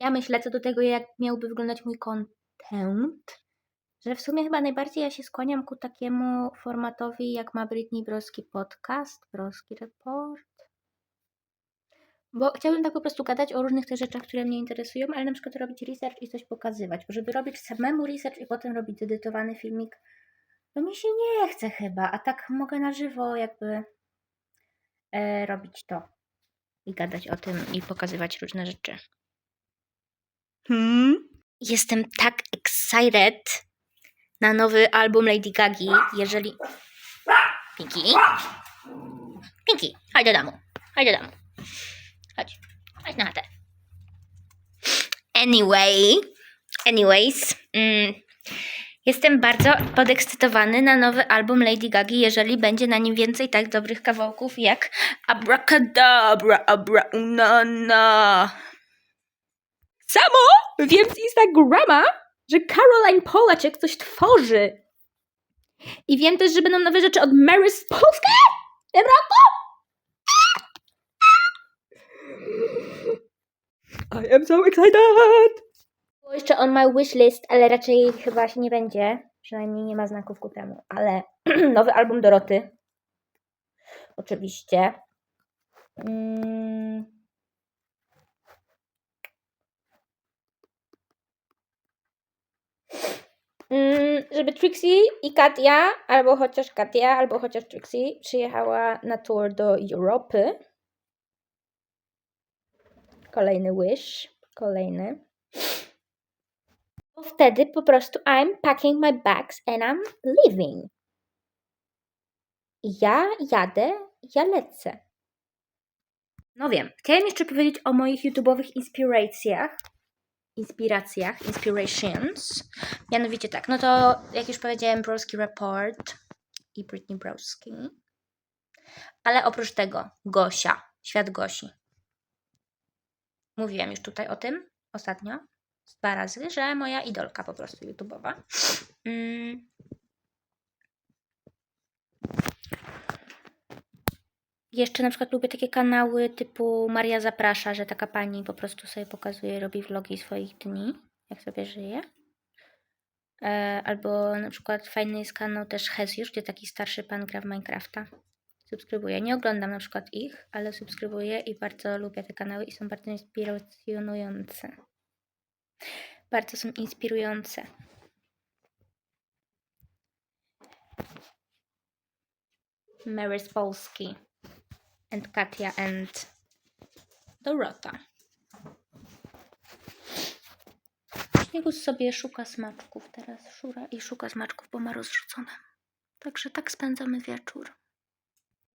Ja myślę co do tego, jak miałby wyglądać mój content, że w sumie chyba najbardziej ja się skłaniam ku takiemu formatowi, jak ma Britney Broski podcast, Broski Report. Bo chciałabym tak po prostu gadać o różnych tych rzeczach, które mnie interesują, ale na przykład robić research i coś pokazywać. Bo żeby robić samemu research i potem robić edytowany filmik, to mi się nie chce chyba, a tak mogę na żywo jakby e, robić to i gadać o tym i pokazywać różne rzeczy. Hmm? Jestem tak excited na nowy album Lady Gagi, jeżeli... Pinki? Pinki, chodź do domu. Chodź do domu. Chodź. Chodź na chatę. Anyway, anyways, mm, jestem bardzo podekscytowany na nowy album Lady Gagi, jeżeli będzie na nim więcej tak dobrych kawałków jak Abracadabra, Abra Unana. Samo wiem z Instagrama, że Caroline Polaczek coś tworzy. I wiem też, że będą nowe rzeczy od Mary z Polski. Prawda? I am so excited! Było jeszcze on my wishlist, ale raczej chyba się nie będzie. Przynajmniej nie ma znaków ku temu. Ale nowy album Doroty. Oczywiście. Mm. Mm, żeby Trixie i Katia, albo chociaż Katia, albo chociaż Trixie przyjechała na tour do Europy. Kolejny wish, kolejny. Bo Wtedy po prostu I'm packing my bags and I'm leaving. Ja jadę, ja lecę. No wiem, chciałem jeszcze powiedzieć o moich YouTube'owych inspiracjach. Inspiracjach, inspirations. Mianowicie tak, no to jak już powiedziałem, Broski Report i Britney Broski. Ale oprócz tego, Gosia, świat Gosi. Mówiłam już tutaj o tym ostatnio, dwa razy, że moja idolka po prostu YouTube'owa. Mm. Jeszcze na przykład lubię takie kanały typu Maria Zaprasza, że taka pani po prostu sobie pokazuje, robi vlogi swoich dni, jak sobie żyje. E, albo na przykład fajny jest kanał też Hezjusz, gdzie taki starszy pan gra w Minecrafta. Subskrybuję. Nie oglądam na przykład ich, ale subskrybuję i bardzo lubię te kanały i są bardzo inspirujące. Bardzo są inspirujące. Mary z Polski and Katia and Dorota. Śniegus sobie szuka smaczków teraz, szura i szuka smaczków, bo ma rozrzucone. Także tak spędzamy wieczór.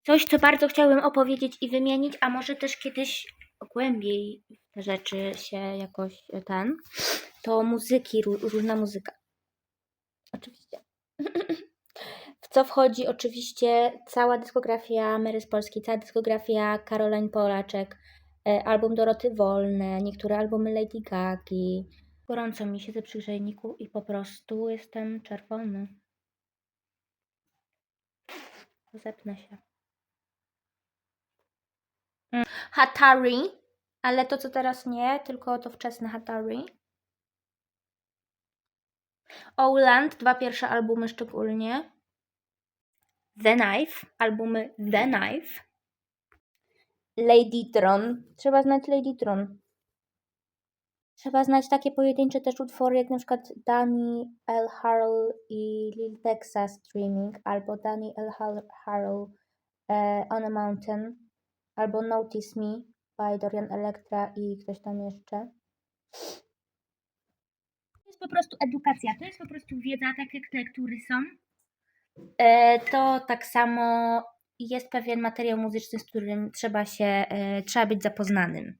Coś, co bardzo chciałabym opowiedzieć i wymienić, a może też kiedyś głębiej te rzeczy się jakoś ten, to muzyki, ró- różna muzyka. Oczywiście. Co wchodzi oczywiście cała dyskografia Mary z Polski, cała dyskografia Caroline Polaczek, e, album Doroty Wolne, niektóre albumy Lady Gagi. Gorąco mi siedzę przy grzejniku i po prostu jestem czerwony. Zepnę się. Mm, Hatari, ale to co teraz nie, tylko to wczesne Hatari. Owland, dwa pierwsze albumy szczególnie. The Knife, albumy The Knife. Lady Tron, trzeba znać Lady Tron. Trzeba znać takie pojedyncze też utwory, jak na przykład Danny L. Harrell i Lil Texas Streaming, albo Danny L. Har- Harrell e, On a Mountain, albo Notice Me by Dorian Electra i ktoś tam jeszcze. To jest po prostu edukacja, to jest po prostu wiedza, tak jak są. E, to tak samo jest pewien materiał muzyczny, z którym trzeba się, e, trzeba być zapoznanym.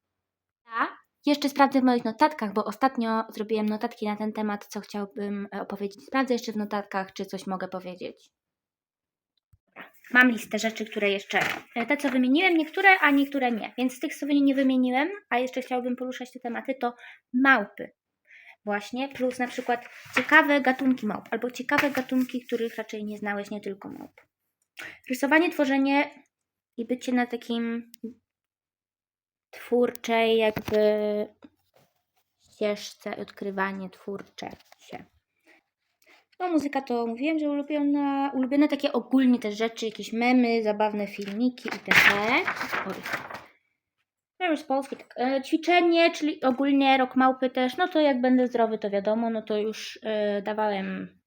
Ja jeszcze sprawdzę w moich notatkach, bo ostatnio zrobiłem notatki na ten temat, co chciałbym e, opowiedzieć. Sprawdzę jeszcze w notatkach, czy coś mogę powiedzieć. Mam listę rzeczy, które jeszcze, te co wymieniłem, niektóre, a niektóre nie. Więc z tych, co nie wymieniłem, a jeszcze chciałbym poruszać te tematy, to małpy. Właśnie, plus na przykład ciekawe gatunki małp, albo ciekawe gatunki, których raczej nie znałeś, nie tylko małp. Rysowanie, tworzenie i bycie na takim twórczej jakby ścieżce, odkrywanie twórcze się. No muzyka to mówiłem, że ulubiona, ulubione takie ogólnie te rzeczy, jakieś memy, zabawne filmiki itp. Oj. No już Polski, tak. E, ćwiczenie, czyli ogólnie rok małpy też, no to jak będę zdrowy, to wiadomo, no to już e, dawałem,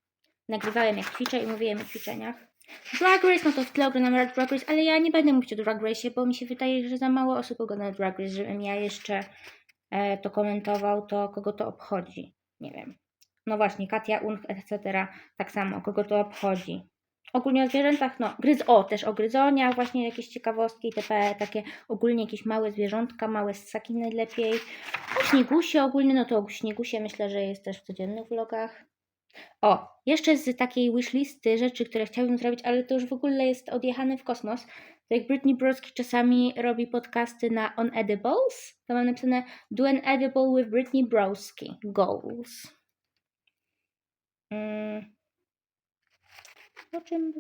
nagrywałem jak ćwiczę i mówiłem o ćwiczeniach. Drag Race, no to w tle oglądam Drag Race, ale ja nie będę mówić o Drag Race, bo mi się wydaje, że za mało osób ogląda Drag Race, żebym ja jeszcze e, to komentował, to kogo to obchodzi. Nie wiem. No właśnie, Katia Unch, etc. Tak samo, kogo to obchodzi. Ogólnie o zwierzętach, no, gryz, o, też o gryzoniach, właśnie jakieś ciekawostki, itp. Takie ogólnie jakieś małe zwierzątka, małe ssaki najlepiej. O śniegusie ogólnie, no to o śniegusie myślę, że jest też w codziennych vlogach. O, jeszcze z takiej wishlisty rzeczy, które chciałabym zrobić, ale to już w ogóle jest odjechane w kosmos. To jak Britney Broski czasami robi podcasty na On Edibles, to mam napisane Do an edible with Britney Broski. Goals. Mm. Czym.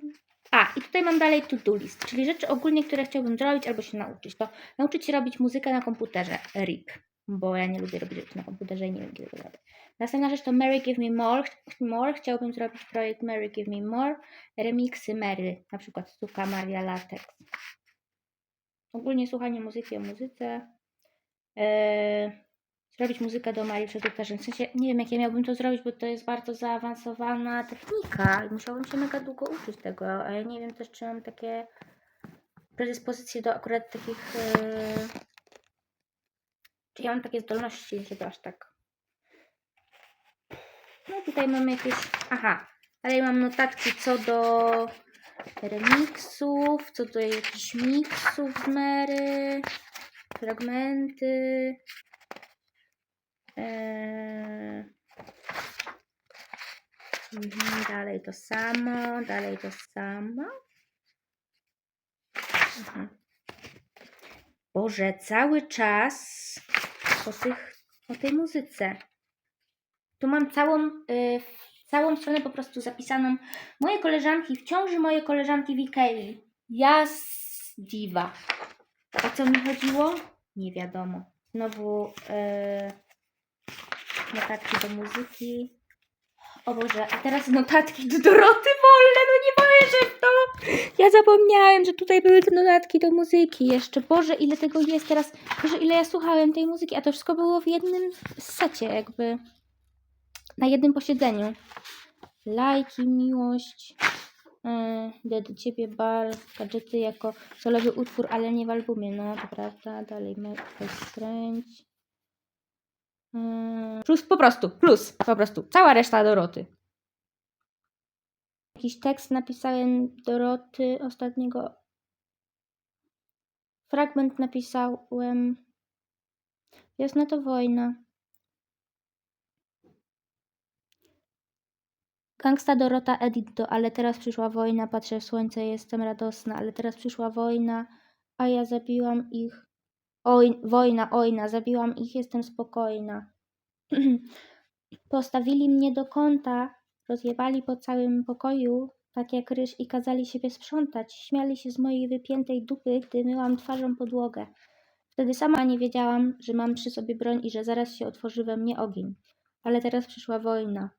A, i tutaj mam dalej to-do list, czyli rzeczy ogólnie, które chciałbym zrobić albo się nauczyć. To nauczyć się robić muzykę na komputerze. RIP. Bo ja nie lubię robić rzeczy na komputerze i nie wiem, kiedy to robię. Następna rzecz to Mary Give Me More. More. Chciałbym zrobić projekt Mary Give Me More. Remixy Mary, na przykład Stuka Maria Latex. Ogólnie słuchanie muzyki o muzyce. Eee, zrobić muzykę do Marii Przedutarzyn. W sensie nie wiem, jak ja miałbym to zrobić, bo to jest bardzo zaawansowana technika i musiałabym się mega długo uczyć tego, a ja nie wiem też, czy mam takie predyspozycje do akurat takich... Eee, czy ja mam takie zdolności, żeby aż tak no tutaj mamy jakieś. Aha, dalej mam notatki co do remixów, co do jakichś miksów z fragmenty. Eee... Mhm, dalej to samo, dalej to samo. Mhm. Boże, cały czas o, tych, o tej muzyce. Tu mam całą, y, całą stronę po prostu zapisaną. Moje koleżanki w ciąży, moje koleżanki w Ikei. Ja z. O co mi chodziło? Nie wiadomo. Znowu y, notatki do muzyki. O Boże, a teraz notatki do Doroty Wolne, no nie wierzę w to. Ja zapomniałem, że tutaj były te notatki do muzyki jeszcze. Boże, ile tego jest teraz. Boże, ile ja słuchałem tej muzyki, a to wszystko było w jednym secie jakby na jednym posiedzeniu. Lajki, miłość, yy, do ciebie bal, gadżety jako solowy utwór, ale nie w albumie, no to prawda. Dalej skręć. Yy, plus po prostu, plus po prostu. Cała reszta Doroty. Jakiś tekst napisałem Doroty ostatniego. Fragment napisałem. Jasna to wojna. Gangsta Dorota Editto, ale teraz przyszła wojna, patrzę w słońce, jestem radosna, ale teraz przyszła wojna, a ja zabiłam ich. Oj, wojna, ojna, zabiłam ich, jestem spokojna. Postawili mnie do kąta, rozjebali po całym pokoju, tak jak ryż i kazali siebie sprzątać. Śmiali się z mojej wypiętej dupy, gdy myłam twarzą podłogę. Wtedy sama nie wiedziałam, że mam przy sobie broń i że zaraz się otworzy we mnie ogień. Ale teraz przyszła wojna.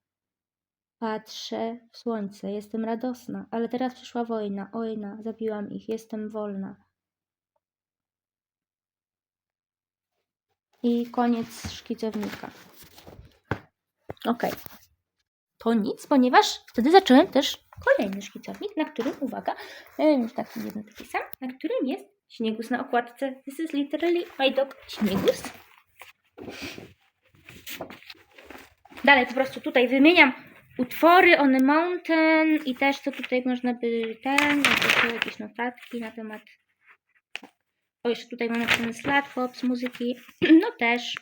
Patrzę w słońce, jestem radosna, ale teraz przyszła wojna, ojna, zabiłam ich, jestem wolna. I koniec szkicownika. Ok. To nic, ponieważ wtedy zacząłem też kolejny szkicownik, na którym, uwaga, już taki jeden taki sam, na którym jest śniegus na okładce. This is literally my dog śniegus. Dalej po prostu tutaj wymieniam utwory on the mountain i też to tutaj można by ten, jakby jakieś notatki na temat o jeszcze tutaj mam napisane Slatchop z muzyki, no też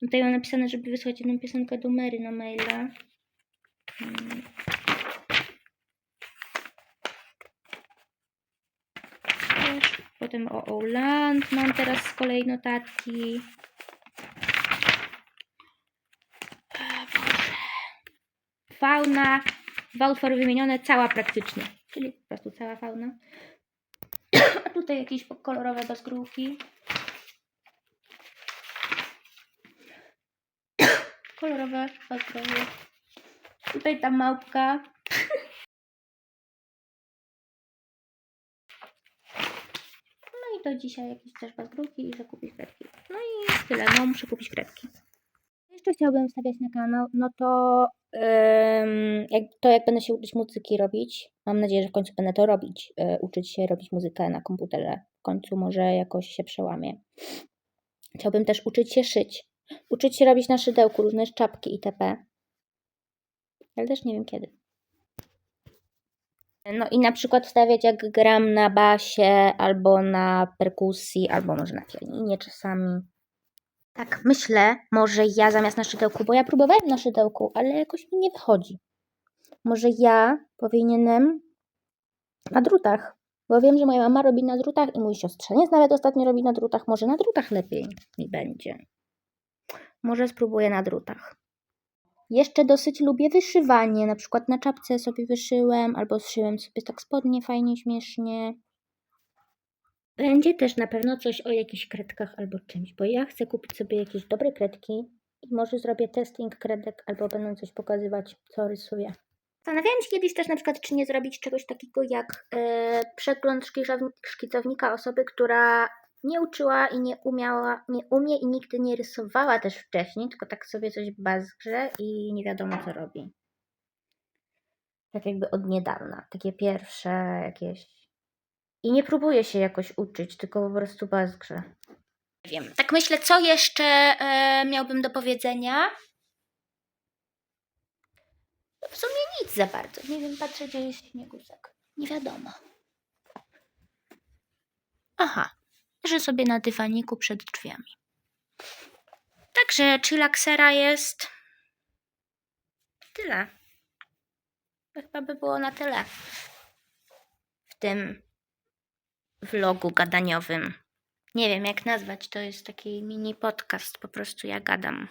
tutaj mam napisane, żeby wysłać jedną piosenkę do Mary na maila Hmm. Potem o Oland mam teraz z kolei notatki. fauna, dwa wymienione, cała praktycznie, czyli po prostu cała fauna. Tutaj jakieś kolorowe bezgrówki. kolorowe paznokcie. Tutaj ta małpka. No i to dzisiaj jakieś też paznokcie i że kupić kredki. No i tyle, no muszę kupić kredki. Jeszcze chciałabym wstawiać na kanał, no to, jak, to jak będę się uczyć muzyki robić, mam nadzieję, że w końcu będę to robić, y, uczyć się robić muzykę na komputerze. W końcu może jakoś się przełamie. Chciałbym też uczyć się szyć. Uczyć się robić na szydełku różne czapki itp. Ale też nie wiem kiedy. No i na przykład wstawiać jak gram na basie, albo na perkusji, albo może na pianinie czasami. Tak, myślę, może ja zamiast na szydełku, bo ja próbowałem na szydełku, ale jakoś mi nie wychodzi. Może ja powinienem na drutach, bo wiem, że moja mama robi na drutach i mój siostrzeniec nawet ostatnio robi na drutach. Może na drutach lepiej mi będzie. Może spróbuję na drutach. Jeszcze dosyć lubię wyszywanie. Na przykład na czapce sobie wyszyłem, albo zszyłem sobie tak spodnie fajnie, śmiesznie. Będzie też na pewno coś o jakichś kredkach albo czymś, bo ja chcę kupić sobie jakieś dobre kredki i może zrobię testing kredek albo będę coś pokazywać, co rysuję. Zastanawiałam się kiedyś też na przykład, czy nie zrobić czegoś takiego jak e, przegląd szkicow- szkicownika osoby, która nie uczyła i nie umiała, nie umie i nigdy nie rysowała też wcześniej, tylko tak sobie coś bazgrze i nie wiadomo co robi. Tak jakby od niedawna, takie pierwsze jakieś i nie próbuję się jakoś uczyć, tylko po prostu bazgrze. Wiem. Tak myślę, co jeszcze e, miałbym do powiedzenia? No W sumie nic za bardzo. Nie wiem, patrzę, gdzie jest śniegusek. Nie wiadomo. Aha, leżę sobie na dywaniku przed drzwiami. Także chillaksera jest. Tyle. Chyba by było na tyle. W tym vlogu gadaniowym. Nie wiem jak nazwać, to jest taki mini podcast, po prostu ja gadam.